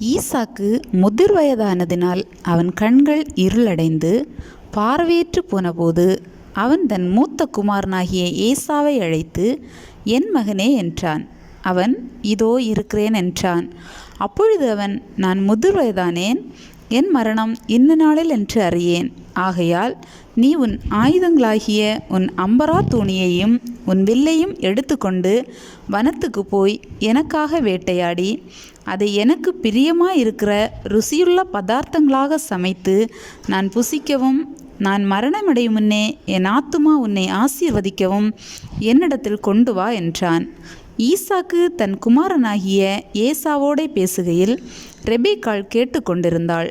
ஈசாக்கு முதிர் வயதானதினால் அவன் கண்கள் இருளடைந்து பார்வையற்று போனபோது அவன் தன் மூத்த குமாரனாகிய ஏசாவை அழைத்து என் மகனே என்றான். அவன் இதோ இருக்கிறேன் என்றான். அப்பொழுது அவன் நான் முதிர் வயதானேன் என் மரணம் இன்ன நாளில் என்று அறியேன். ஆகையால் நீ உன் ஆயுதங்களாகிய உன் அம்பரா தூணியையும் உன் வில்லையும் எடுத்துக்கொண்டு வனத்துக்கு போய் எனக்காக வேட்டையாடி அதை எனக்கு பிரியமாயிருக்கிற ருசியுள்ள பதார்த்தங்களாக சமைத்து நான் புசிக்கவும் நான் மரணமடையும் முன்னே என் ஆத்துமா உன்னை ஆசீர்வதிக்கவும் என்னிடத்தில் கொண்டு வா என்றான். ஈசாக்கு தன் குமாரனாகிய ஏசாவோடே பேசுகையில் ரெபேக்காள் கேட்டுக்கொண்டிருந்தாள்.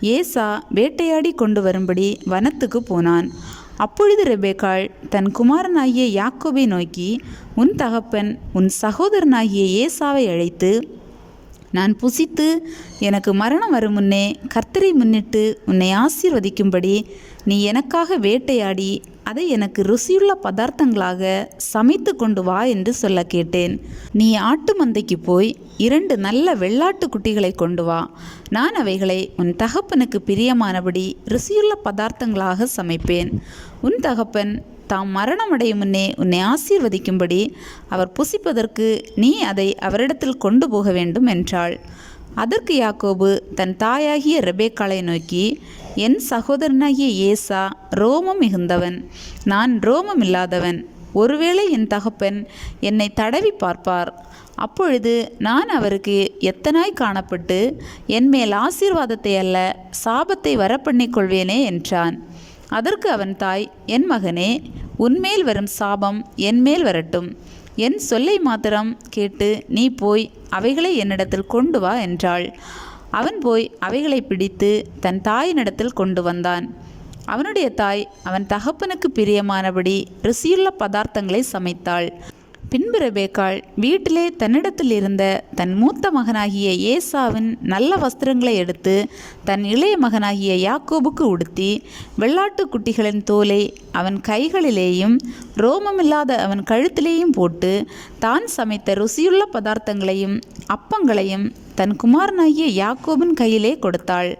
ஏசா வேட்டையாடி கொண்டு வரும்படி வனத்துக்கு போனான். அப்பொழுது ரெபேக்காள் தன் குமாரனாகிய யாக்கோபை நோக்கி உன் தகப்பன் உன் சகோதரனாகிய ஏசாவை அழைத்து நான் புசித்து எனக்கு மரணம் வரும் முன்னே கர்த்தரை முன்னிட்டு உன்னை ஆசீர்வதிக்கும்படி நீ எனக்காக வேட்டையாடி அதை எனக்கு ருசியுள்ள பதார்த்தங்களாக சமைத்து கொண்டு வா என்று சொல்ல கேட்டேன். நீ ஆட்டு மந்தைக்கு போய் இரண்டு நல்ல வெள்ளாட்டு குட்டிகளை கொண்டு வா. நான் அவைகளை உன் தகப்பனுக்கு பிரியமானபடி ருசியுள்ள பதார்த்தங்களாக சமைப்பேன். உன் தகப்பன் தாம் மரணமடையும் முன்னே உன்னை ஆசீர்வதிக்கும்படி அவர் புசிப்பதற்கு நீ அதை அவரிடத்தில் கொண்டு போக வேண்டும் என்றாள். அதற்கு யாக்கோபு தன் தாயாகிய ரெபேக்காளை நோக்கி என் சகோதரனாகிய ஏசா ரோமம் மிகுந்தவன். நான் ரோமம் இல்லாதவன். ஒருவேளை என் தகப்பன் என்னை தடவி பார்ப்பார். அப்பொழுது நான் அவருக்கு எத்தனாய் காணப்பட்டு என்மேல் ஆசீர்வாதத்தை அல்ல சாபத்தை வரப்பண்ணிக் கொள்வேனே என்றான். அதற்கு அவன் தாய் என் மகனே உன்மேல் வரும் சாபம் என்மேல் வரட்டும். என் சொல்லை மாத்திரம் கேட்டு நீ போய் அவைகளை என்னிடத்தில் கொண்டு வா என்றாள். அவன் போய் அவைகளை பிடித்து தன் தாயினிடத்தில் கொண்டு வந்தான். அவனுடைய தாய் அவன் தகப்பனுக்கு பிரியமானபடி ருசியுள்ள பதார்த்தங்களை சமைத்தாள். பின்பு ரெபேக்காள் வீட்டிலே தன்னிடத்தில் இருந்த தன் மூத்த மகனாகிய ஏசாவின் நல்ல வஸ்திரங்களை எடுத்து தன் இளைய மகனாகிய யாக்கோபுக்கு உடுத்தி வெள்ளாட்டு குட்டிகளின் தோலை அவன் கைகளிலேயும் ரோமமில்லாத அவன் கழுத்திலேயும் போட்டு தான் சமைத்த ருசியுள்ள பதார்த்தங்களையும் அப்பங்களையும் தன் குமாரனாகிய யாக்கோபின் கையிலே கொடுத்தாள்.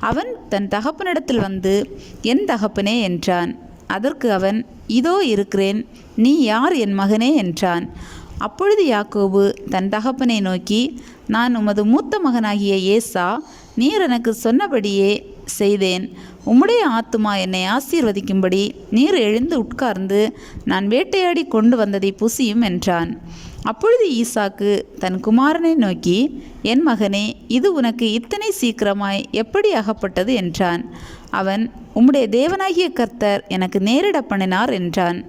அவன் தன் தகப்பனிடத்தில் வந்து என் தகப்பனே என்றான். அதற்கு அவன் இதோ இருக்கிறேன் நீ யார் என் மகனே? என்றான். அப்பொழுது யாக்கோபு தன் தகப்பனை நோக்கி நான் உமது மூத்த மகனாகிய ஏசா நீர் எனக்கு சொன்னபடியே செய்தேன். உம்முடைய ஆத்துமா என்னை ஆசீர்வதிக்கும்படி நீர் எழுந்து உட்கார்ந்து நான் வேட்டையாடி கொண்டு வந்ததை புசியும் என்றான். அப்பொழுது ஈசாக்கு தன் குமாரனை நோக்கி என் மகனே இது உனக்கு இத்தனை சீக்கிரமாய் எப்படி அகப்பட்டது? என்றான். அவன் உம்முடைய தேவனாகிய கர்த்தர் எனக்கு நேரிட பண்ணினார் என்றான்.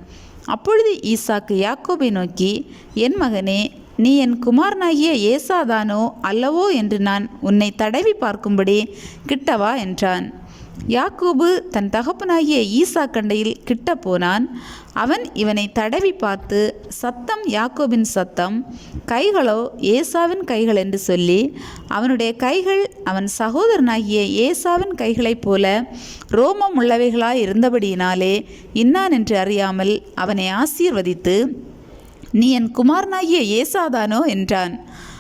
அப்பொழுது ஈசாக்கு யாக்கோபை நோக்கி என் மகனே நீ என் குமாரனாகிய ஏசாதானோ அல்லவோ? என்று நான் உன்னை தடவி பார்க்கும்படி கிட்டவா? என்றான். யாக்கோபு தன் தகப்பனாகிய ஈசா கண்டையில் கிட்ட போனான் அவன் இவனை தடவி பார்த்து சத்தம் யாக்கோபின் சத்தம். கைகளோ ஏசாவின் கைகள் என்று சொல்லி அவனுடைய கைகள் அவன் சகோதரனாகிய ஏசாவின் கைகளைப் போல ரோமம் உள்ளவைகளாய் இருந்தபடியினாலே இன்னான் என்று அறியாமல் அவனை ஆசீர்வதித்து நீ என் குமாரனாகிய ஏசாதானோ? என்றான்.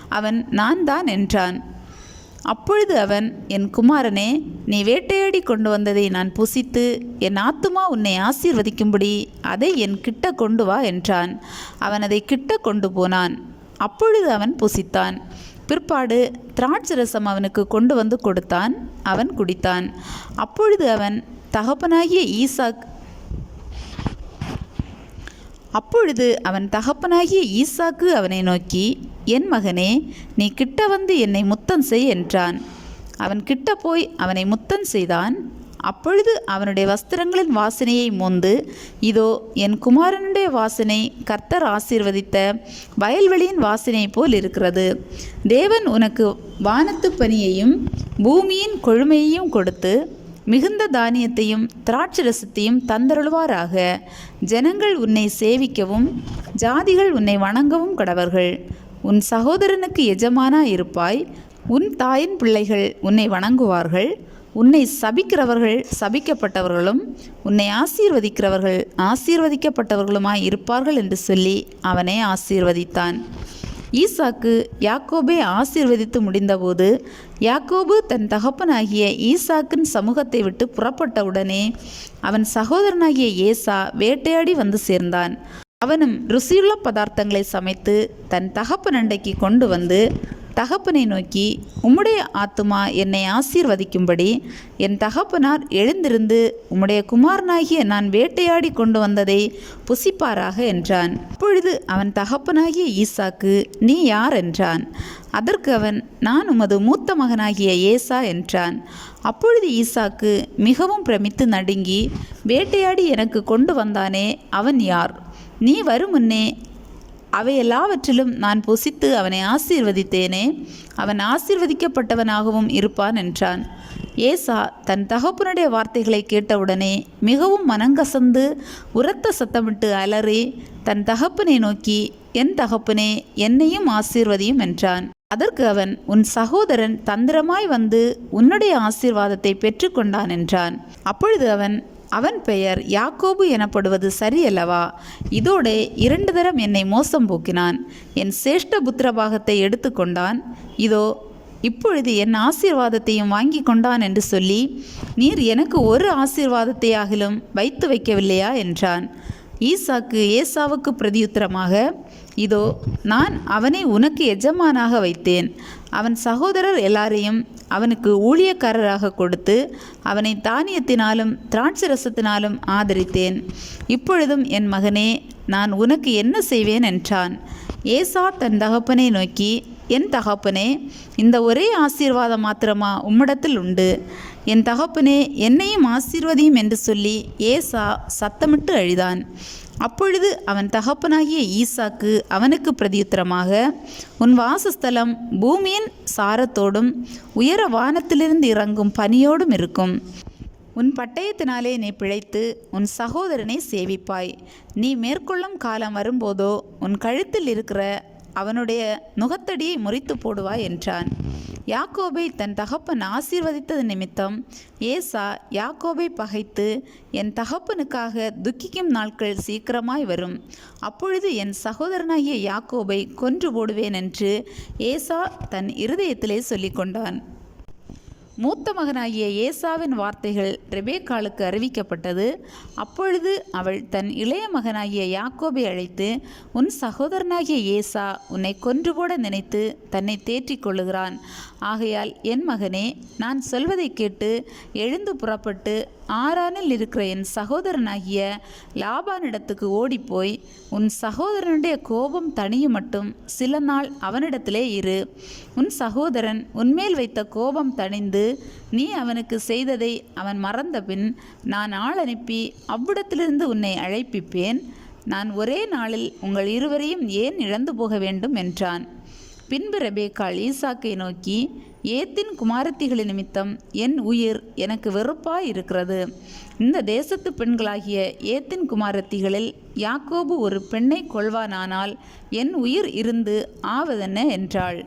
அவன் நான் தான் என்றான். அப்பொழுது அவன் என் குமாரனே நீ வேட்டையாடி கொண்டு வந்ததை நான் புசித்து என் ஆத்துமா உன்னை ஆசீர்வதிக்கும்படி அதை என் கிட்ட கொண்டு வா என்றான். அவன் அதை கிட்ட கொண்டு போனான். அப்பொழுது அவன் புசித்தான். பிற்பாடு திராட்சரசம் அவனுக்கு கொண்டு வந்து கொடுத்தான். அவன் குடித்தான். அப்பொழுது அவன் தகப்பனாகிய ஈசாக் அப்பொழுது அவன் தகப்பனாகிய ஈசாக்கு அவனை நோக்கி என் மகனே நீ கிட்ட வந்து என்னை முத்தம் செய் என்றான். அவன் கிட்ட போய் அவனை முத்தம் செய்தான். அப்பொழுது அவனுடைய வஸ்திரங்களின் வாசனையை மோந்து இதோ என் குமாரனுடைய வாசனை கர்த்தர் ஆசீர்வதித்த வயல்வெளியின் வாசனை போல் இருக்கிறது. தேவன் உனக்கு வானத்து பனியையும் பூமியின் கொழுமையையும் கொடுத்து மிகுந்த தானியத்தையும் திராட்சரசத்தையும் தந்தருள்வாராக. ஜனங்கள் உன்னை சேவிக்கவும் ஜாதிகள் உன்னை வணங்கவும் கடவர்கள். உன் சகோதரனுக்கு எஜமானா இருப்பாய் உன் தாயின் பிள்ளைகள் உன்னை வணங்குவார்கள். உன்னை சபிக்கிறவர்கள் சபிக்கப்பட்டவர்களும் உன்னை ஆசீர்வதிக்கிறவர்கள் ஆசீர்வதிக்கப்பட்டவர்களுமாய் இருப்பார்கள் என்று சொல்லி அவனை ஆசீர்வதித்தான். ஈசாக்கு யாக்கோபை ஆசீர்வதித்து முடிந்தபோது யாக்கோபு தன் தகப்பனாகிய ஈசாக்கின் சமூகத்தை விட்டு புறப்பட்டவுடனே அவன் சகோதரனாகிய ஏசா வேட்டையாடி வந்து சேர்ந்தான். அவனும் ருசியுள்ள பதார்த்தங்களை சமைத்து தன் தகப்பன் அண்டைக்கு கொண்டு வந்து தகப்பனை நோக்கி உம்முடைய ஆத்துமா என்னை ஆசீர்வதிக்கும்படி என் தகப்பனார் எழுந்திருந்து உம்முடைய குமாரனாகிய நான் வேட்டையாடி கொண்டு வந்ததை புசிப்பாராக என்றான். அப்பொழுது அவன் தகப்பனாகிய ஈசாக்கு நீ யார்? என்றான். அதற்கு அவன் நான் உமது மூத்த மகனாகிய ஏசா என்றான். அப்பொழுது ஈசாக்கு மிகவும் பிரமித்து நடுங்கி வேட்டையாடி எனக்கு கொண்டு வந்தானே அவன் யார்? நீ வரும் முன்னே அவை எல்லாவற்றிலும் நான் புசித்து அவனை ஆசீர்வதித்தேனே. அவன் ஆசீர்வதிக்கப்பட்டவனாகவும் இருப்பான் என்றான். ஏசா தன் தகப்பனுடைய வார்த்தைகளை கேட்டவுடனே மிகவும் மனங்கசந்து உரத்த சத்தமிட்டு அலறி தன் தகப்பனை நோக்கி என் தகப்பனே என்னையும் ஆசீர்வதியும் என்றான். அதற்கு அவன் உன் சகோதரன் தந்திரமாய் வந்து உன்னுடைய ஆசீர்வாதத்தை பெற்றுக்கொண்டான் என்றான். அப்பொழுது அவன் அவன் பெயர் யாக்கோபு எனப்படுவது சரியல்லவா? இதோடே இரண்டு தரம் என்னை மோசம் போக்கினான். என் சேஷ்ட புத்திரபாகத்தை எடுத்துக்கொண்டான் இதோ இப்பொழுது என் ஆசீர்வாதத்தையும் வாங்கி கொண்டான் என்று சொல்லி நீர் எனக்கு ஒரு ஆசீர்வாதத்தை ஆகிலும் வைத்து வைக்கவில்லையா? என்றான். ஈசாக்கு ஏசாவுக்கு பிரதியுத்தரமாக இதோ நான் அவனை உனக்கு எஜமானாக வைத்தேன். அவன் சகோதரர் எல்லாரையும் அவனுக்கு ஊழியக்காரராக கொடுத்து அவனை தானியத்தினாலும் திராட்சை ரசத்தினாலும் ஆதரித்தேன். இப்பொழுதும் என் மகனே நான் உனக்கு என்ன செய்வேன்? என்றான். ஏசா தன் தகப்பனை நோக்கி என் தகப்பனே இந்த ஒரே ஆசீர்வாதம் மாத்திரமா உம்மிடத்தில் உண்டு? என் தகப்பனே என்னையும் ஆசீர்வதியும் என்று சொல்லி ஏசா சத்தமிட்டு அழிதான். அப்பொழுது அவன் தகப்பனாகிய ஈசாக்கு அவனுக்கு பிரதியுத்தரமாக உன் வாசஸ்தலம் பூமியின் சாரத்தோடும் உயர வானத்திலிருந்து இறங்கும் பனியோடும் இருக்கும். உன் பட்டயத்தினாலே நீ பிழைத்து உன் சகோதரனை சேவிப்பாய். நீ மேற்கொள்ளும் காலம் வரும்போதோ உன் கழுத்தில் இருக்கிற அவனுடைய நுகத்தடியை முறித்து போடுவாய் என்றான். யாக்கோபை தன் தகப்பன் ஆசீர்வதித்தது நிமித்தம் ஏசா யாக்கோபை பகைத்து என் தகப்பனுக்காக துக்கிக்கும் நாட்கள் சீக்கிரமாய் வரும். அப்பொழுது என் சகோதரனாகிய யாக்கோபை கொன்று போடுவேன் என்று ஏசா தன் இருதயத்திலே சொல்லிக்கொண்டான். மூத்த மகனாகிய ஏசாவின் வார்த்தைகள் ரெபேக்காளுக்கு அறிவிக்கப்பட்டது. அப்பொழுது அவள் தன் இளைய மகனாகிய யாக்கோபை அழைத்து உன் சகோதரனாகிய ஏசா உன்னை கொன்று போட நினைத்து தன்னை தேற்றிக் கொள்ளுகிறான். ஆகையால் என் மகனே நான் சொல்வதை கேட்டு எழுந்து புறப்பட்டு ஆறானில் இருக்கிற என் சகோதரனாகிய லாபானிடத்துக்கு ஓடிப்போய் உன் சகோதரனுடைய கோபம் தனியும் மட்டும் சில நாள் அவனிடத்திலே இரு. உன் சகோதரன் உன்மேல் வைத்த கோபம் தணிந்து நீ அவனுக்கு செய்ததை அவன் மறந்தபின் நான் ஆள் அனுப்பி அவ்விடத்திலிருந்து உன்னை அழைப்பிப்பேன். நான் ஒரே நாளில் உங்கள் இருவரையும் ஏன் இழந்து போக வேண்டும் என்றான். பின்பு ரெபேக்காள் ஈசாக்கை நோக்கி ஏத்தின் குமாரத்திகளின் நிமித்தம் என் உயிர் எனக்கு வெறுப்பாய் இருக்கிறது. இந்த தேசத்து பெண்களாகிய ஏத்தின் குமாரத்திகளில் யாக்கோபு ஒரு பெண்ணை கொள்வானானால் என் உயிர் இருந்து ஆவதென்ன? என்றாள்.